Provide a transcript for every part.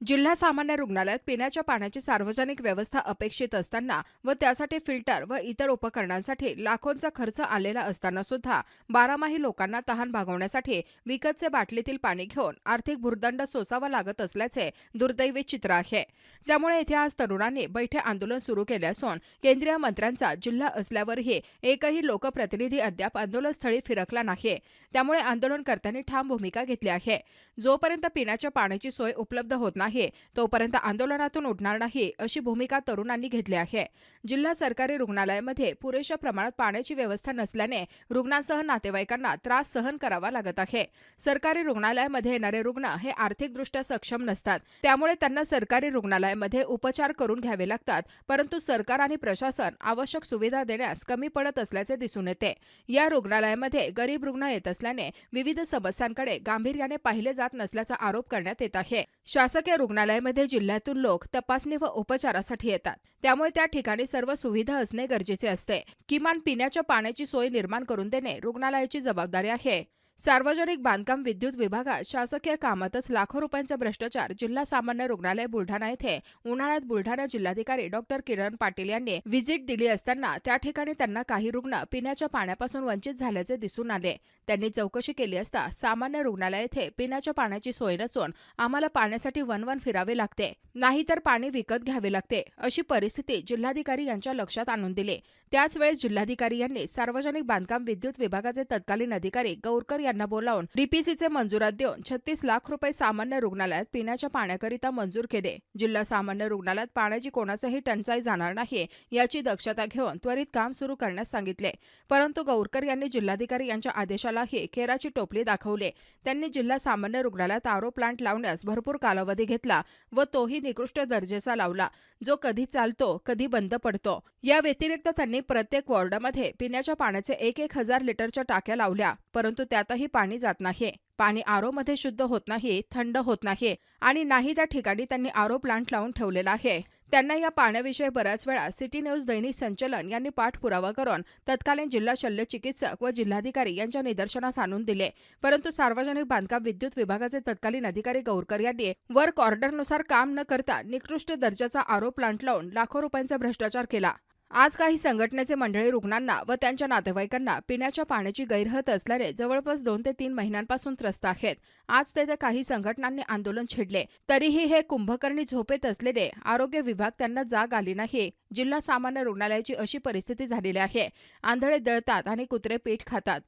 जिल्हा सामान्य रुग्णालयात पिण्याच्या पाण्याची सार्वजनिक व्यवस्था अपेक्षित असताना व त्यासाठी फिल्टर व इतर उपकरणांसाठी लाखोंचा खर्च आलेला असताना सुद्धा बारामाही लोकांना तहान भागवण्यासाठी विकतचे बाटलीतील पाणी घेऊन आर्थिक भुर्दंड सोसावा लागत असल्याचे दुर्दैवी चित्र आहे. त्यामुळे येथे आज तरुणांनी बैठे आंदोलन सुरू केले असून केंद्रीय मंत्र्यांचा जिल्हा असल्यावरही एकही लोकप्रतिनिधी अद्याप आंदोलनस्थळी फिरकला नाही. त्यामुळे आंदोलनकर्त्यांनी ठाम भूमिका घेतली आहे. जोपर्यंत पिण्याच्या पाण्याची सोय उपलब्ध होत नाही तोपर्यंत आंदोलनातून उठणार नाही अशी भूमिका तरुणांनी घेतली आहे. जिल्हा सरकारी रुग्णालयामध्ये पुरेशा प्रमाणात पाण्याची व्यवस्था नसल्याने रुग्णांसह नातेवाईकांना त्रास सहन करावा लागत आहे. सरकारी रुग्णालयामध्ये येणारे रुग्ण हे आर्थिकदृष्ट्या सक्षम नसतात. त्यामुळे त्यांना सरकारी रुग्णालयामध्ये उपचार करून घ्यावे लागतात परंतु सरकार आणि प्रशासन आवश्यक सुविधा देण्यास कमी पडत असल्याचे दिसून येते. या रुग्णालयामध्ये गरीब रुग्ण येत असल्याने विविध समस्यांकडे गांभीर्याने पाहिले जात नसल्याचा आरोप करण्यात येत आहे. शासकीय रुग्णालयामध्ये जिल्ह्यातून लोक तपासणी व उपचारासाठी येतात. त्यामुळे त्या ठिकाणी सर्व सुविधा असणे गरजेचे असते. किमान पिण्याच्या पाण्याची सोय निर्माण करून देणे रुग्णालयाची जबाबदारी आहे. सार्वजनिक बांधकाम विद्युत विभागात शासकीय कामातच लाखो रुपयांचा भ्रष्टाचार जिल्हा सामान्य रुग्णालय बुलढाणा येथे. उन्हाळ्यात बुलढाणा जिल्हाधिकारी डॉक्टर किरण पाटील यांनी व्हिजिट दिली असताना त्या ठिकाणी त्यांना काही रुग्ण पिण्याच्या पाण्यापासून वंचित झाल्याचे दिसून आले. त्यांनी चौकशी केली असता सामान्य रुग्णालय येथे पिण्याच्या पाण्याची सोय नसून आम्हाला पाण्यासाठी वनवन फिरावे लागते. नाहीतर पाणी विकत घ्यावे लागते अशी परिस्थिती जिल्हाधिकारी यांच्या लक्षात आणून दिली. त्याच वेळेस जिल्हाधिकारी यांनी सार्वजनिक बांधकाम विद्युत विभागाचे तत्कालीन अधिकारी गौरकर यांना बोलावून डीपीसीचे मंजुरात देऊन छत्तीस लाख रुपये सामान्य रुग्णालयात पिण्याच्या पाण्याकरिता मंजूर केले. जिल्हा सामान्य रुग्णालयात पाण्याची कोणाचाही टंचाई जाणार नाही याची दक्षता घेऊन त्वरित काम सुरू करण्यास सांगितले. परंतु गौरकर यांनी जिल्हाधिकारी यांच्या आदेशालाही खेराची टोपली दाखवले. त्यांनी जिल्हा सामान्य रुग्णालयात आरो प्लांट लावण्यास भरपूर कालावधी घेतला व तोही निकृष्ट दर्जाचा लावला. जो कधी चालतो कधी बंद पडतो. या व्यतिरिक्त त्यांनी प्रत्येक वॉर्डामध्ये पिण्याच्या पाण्याचे एक एक हजार लिटरच्या टाक्या लावल्या परंतु त्यातही पाणी जात नाही पाणी आरोमध्ये शुद्ध होत नाही थंड होत नाही आणि नाही त्या ठिकाणी त्यांनी आरो प्लांट लावून ठेवलेला आहे. त्यांना या पाण्याविषयी बऱ्याच वेळा सिटी न्यूज दैनिक संचलन यांनी पाठपुरावा करून तत्कालीन जिल्हा शल्य चिकित्सक व जिल्हाधिकारी यांच्या निदर्शनास आणून दिले. परंतु सार्वजनिक बांधकाम विद्युत विभागाचे तत्कालीन अधिकारी गौरकर यांनी वर्क ऑर्डरनुसार काम न करता निकृष्ट दर्जाचा आरोप प्लांट लावून लाखो रुपयांचा भ्रष्टाचार केला. आज काही संघटनेचे मंडळी रुग्णांना व त्यांच्या नातेवाईकांना पिण्याच्या पाण्याची गैरहत असल्याने जवळपास दोन ते तीन महिन्यांपासून त्रस्त आहेत. आज तेथे काही संघटनांनी आंदोलन छेडले. तरीही हे कुंभकर्णी झोपेत असलेले आरोग्य विभाग त्यांना जाग आली नाही. जिल्हा सामान्य रुग्णालयाची अशी परिस्थिती झालेली आहे. आंधळे दळतात आणि कुत्रे पीठ खातात.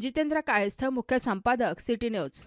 जितेंद्र कायस्थ मुख्य संपादक सिटी न्यूज.